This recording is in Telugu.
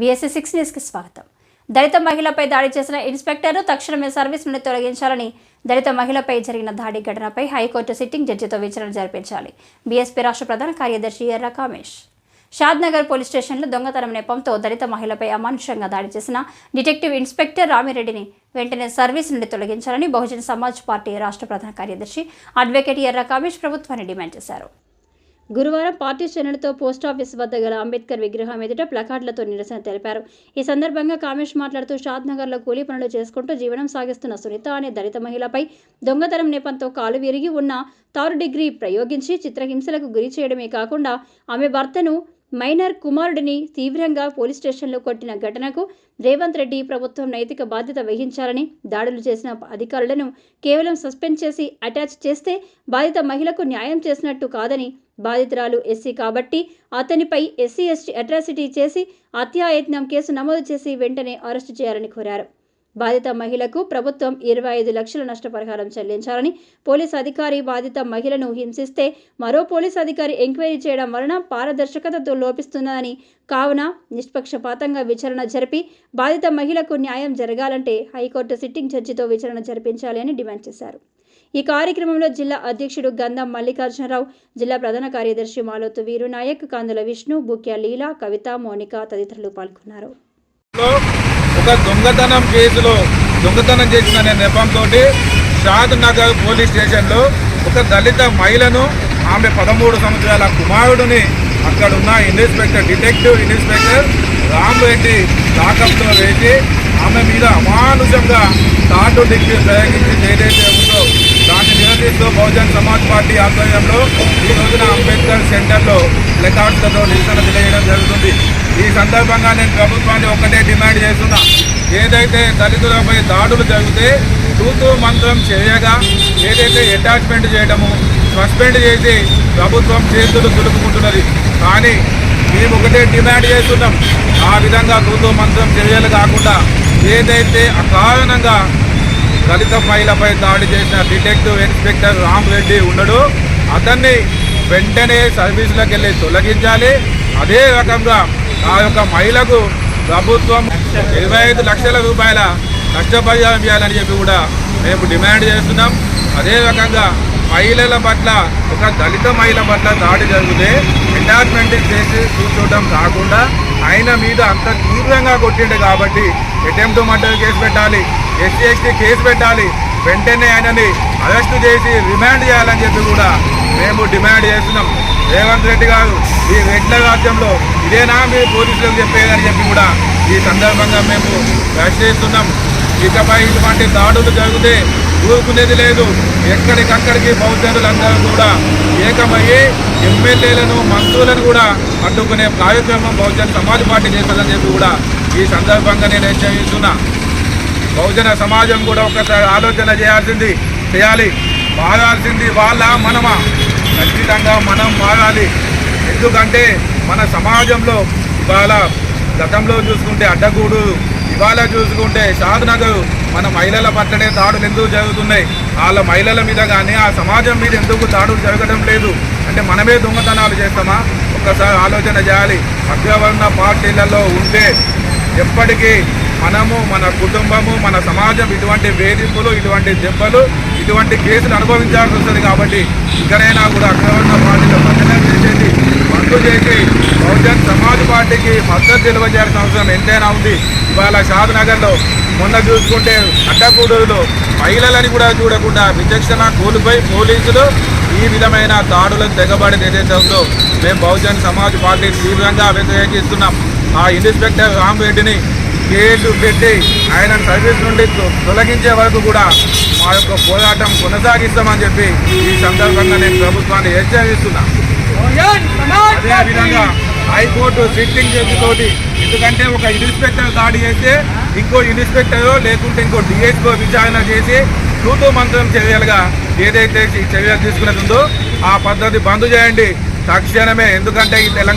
విఎస్సీ సిక్స్ న్యూస్కి స్వాగతం. దళిత మహిళపై దాడి చేసిన ఇన్స్పెక్టర్ తక్షణమే సర్వీస్ నుండి తొలగించాలని దళిత మహిళపై జరిగిన దాడి ఘటనపై హైకోర్టు సిట్టింగ్ జడ్జితో విచారణ జరిపించాలి. బీఎస్పీ రాష్ట్ర ప్రధాన కార్యదర్శి ఎర్ర కామేష్. షాద్నగర్ పోలీస్ స్టేషన్లో దొంగతనం నెపంతో దళిత మహిళపై అమానుషంగా దాడి చేసిన డిటెక్టివ్ ఇన్స్పెక్టర్ రామిరెడ్డిని వెంటనే సర్వీస్ నుండి తొలగించాలని బహుజన సమాజ్ పార్టీ రాష్ట్ర ప్రధాన కార్యదర్శి అడ్వకేట్ ఎర్ర కామేష్ ప్రభుత్వాన్ని డిమాండ్ చేశారు. గురువారం పార్టీ శ్రేణులతో పోస్టాఫీస్ వద్ద గల అంబేద్కర్ విగ్రహం ఎదుట ప్లకార్డులతో నిరసన తెలిపారు. ఈ సందర్భంగా కామేష్ మాట్లాడుతూ షాద్ నగర్లో కూలీ పనులు చేసుకుంటూ జీవనం సాగిస్తున్న సునీత అనే దళిత మహిళపై దొంగతనం నేపంతో కాలు విరిగి ఉన్న తారు డిగ్రీ ప్రయోగించి చిత్రహింసలకు గురి చేయడమే కాకుండా ఆమె భర్తను మైనర్ కుమారుడిని తీవ్రంగా పోలీస్ స్టేషన్లో కొట్టిన ఘటనకు రేవంత్ రెడ్డి ప్రభుత్వం నైతిక బాధ్యత వహించాలని దాడులు చేసిన అధికారులను కేవలం సస్పెండ్ చేసి అటాచ్ చేస్తే బాధిత మహిళకు న్యాయం చేసినట్టు కాదని బాధితురాలు ఎస్సీ కాబట్టి అతనిపై ఎస్సీ ఎస్టీ అట్రాసిటీ చేసి హత్యాయత్నం కేసు నమోదు చేసి వెంటనే అరెస్టు చేయాలని కోరారు. బాధిత మహిళకు ప్రభుత్వం ఇరవై ఐదు లక్షల నష్టపరిహారం చెల్లించాలని పోలీస్ అధికారి బాధిత మహిళను హింసిస్తే మరో పోలీస్ అధికారి ఎంక్వైరీ చేయడం వలన పారదర్శకతతో లోపిస్తున్నదని కావున నిష్పక్షపాతంగా విచారణ జరిపి బాధిత మహిళకు న్యాయం జరగాలంటే హైకోర్టు సిట్టింగ్ జడ్జితో విచారణ జరిపించాలి అని డిమాండ్ చేశారు. ఈ కార్యక్రమంలో జిల్లా అధ్యక్షుడు గంధం మల్లికార్జునరావు జిల్లా ప్రధాన కార్యదర్శి మాలోతు వీరునాయక్ కందుల విష్ణు బుక్య లీల కవిత మోనిక తదితరులు పాల్గొన్నారు. ఒక దొంగతనం కేసులో దొంగతనం చేసిన అనే నెపంతో షాద్ నగర్ పోలీస్ స్టేషన్లో ఒక దళిత మహిళను ఆమె పదమూడు సంవత్సరాల కుమారుడిని అక్కడ ఉన్న inspector detective inspector Ram Reddy తాకంతో వేసి ఆమె మీద అమానుషంగా తాటు డిగ్రీ ప్రయోగించి ఏదైతే ఉందో దాన్ని నిరసిస్తూ బహుజన్ సమాజ్ పార్టీ ఆధ్వర్యంలో ఈ రోజున అంబేద్కర్ సెంటర్లో ప్లకార్డ్లతో నిరసన తెలియడం జరుగుతుంది. సందర్భంగా నేను ప్రభుత్వాన్ని ఒక్కటే డిమాండ్ చేస్తున్నా. ఏదైతే దళితులపై దాడులు జరిగితే తూతూ మంత్రం చేయగా ఏదైతే అటాచ్మెంట్ చేయడము సస్పెండ్ చేసి ప్రభుత్వం చేతులు దులుపుకుంటున్నది కానీ మేము ఒకటే డిమాండ్ చేస్తున్నాం. ఆ విధంగా తూతూ మంత్రం చర్యలు కాకుండా ఏదైతే అకారణంగా దళిత మహిళపై దాడి చేసిన డిటెక్టివ్ ఇన్స్పెక్టర్ రామ్ రెడ్డి ఉండడు అతన్ని వెంటనే సర్వీసులకు వెళ్ళి తొలగించాలి. అదే రకంగా ఆ యొక్క మహిళకు ప్రభుత్వం ఇరవై ఐదు లక్షల రూపాయల నష్టపరిహారం చేయాలని చెప్పి కూడా మేము డిమాండ్ చేస్తున్నాం. అదే రకంగా మహిళల పట్ల ఒక దళిత మహిళ పట్ల దాడి జరిగితే అటాచ్మెంట్ చేసి కూర్చోవడం కాకుండా ఆయన మీద అంత తీవ్రంగా కొట్టిండు కాబట్టి అటెంప్ట్ మర్డర్ కేసు పెట్టాలి ఎస్సీ ఎస్టీ కేసు పెట్టాలి వెంటనే ఆయనని అరెస్ట్ చేసి రిమాండ్ చేయాలని చెప్పి కూడా మేము డిమాండ్ చేస్తున్నాం. రేవంత్ రెడ్డి గారు ఈ రెడ్ల రాజ్యంలో ఇదేనా మీరు పోలీసులకు చెప్పేదని చెప్పి కూడా ఈ సందర్భంగా మేము ప్రశ్నిస్తున్నాం ఇకపై ఇటువంటి దాడులు జరిగితే ఊరుకునేది లేదు. ఎక్కడికక్కడికి బహుజనులందరూ కూడా ఏకమయ్యి ఎమ్మెల్యేలను మంత్రులను కూడా అడ్డుకునే కార్యక్రమం బహుజన సమాజ్ పార్టీ చేస్తుందని చెప్పి కూడా ఈ సందర్భంగా నేను హెచ్చరిస్తున్నా. బహుజన సమాజం కూడా ఒకసారి ఆలోచన చేయాల్సింది చేయాలి. మారాల్సింది వాళ్ళ మనమా. ఖచ్చితంగా మనం మారాలి. ఎందుకంటే మన సమాజంలో ఇవాళ గతంలో చూసుకుంటే అడ్డగూడు ఇవాళ చూసుకుంటే షాద్ మన మహిళల పట్లనే దాడులు ఎందుకు జరుగుతున్నాయి? వాళ్ళ మహిళల మీద కానీ ఆ సమాజం మీద ఎందుకు దాడులు జరగడం లేదు? అంటే మనమే దొంగతనాలు చేస్తామా? ఒక్కసారి ఆలోచన చేయాలి. అగ్రవర్ణ పార్టీలలో ఉంటే ఎప్పటికీ మనము మన కుటుంబము మన సమాజం ఇటువంటి వేధింపులు ఇటువంటి దెబ్బలు ఇటువంటి కేసులు అనుభవించాల్సి వస్తుంది కాబట్టి ఇకనైనా కూడా అగ్రవర్ణ పార్టీలో భజన చేసేది చేసి బహుజన్ సమాజ్ పార్టీకి మద్దతు తెలియజేయాల్సిన అవసరం ఎంతైనా ఉంది. ఇవాళ షాద్ నగర్లో మొన్న చూసుకుంటే అడ్డకూడూరులో మహిళలని కూడా చూడకుండా విచక్షణ కోల్పోయి పోలీసులు ఈ విధమైన దాడులకు తెగబడి ఏదైతే ఉందో మేము బహుజన్ సమాజ్ పార్టీ తీవ్రంగా వ్యతిరేకిస్తున్నాం. ఆ ఇన్స్పెక్టర్ రామ్ రెడ్డిని కేసు పెట్టి ఆయన సర్వీస్ నుండి తొలగించే వరకు కూడా మా యొక్క పోరాటం కొనసాగిస్తామని చెప్పి ఈ సందర్భంగా నేను ప్రభుత్వాన్ని హెచ్చరిస్తున్నాను అదేవిధంగా హైకోర్టు సిట్టింగ్ జడ్జితోటి ఎందుకంటే ఒక ఇన్స్పెక్టర్ దాడి చేస్తే ఇంకో ఇన్స్పెక్టర్ లేకుంటే ఇంకో డిఎస్కో విచారణ చేసి తూతూ మంత్రం చర్యలుగా ఏదైతే చర్యలు తీసుకున్నది ఉందో ఆ పద్ధతి బంద్ చేయండి. తక్షణమే ఎందుకంటే ఈ తెలంగాణ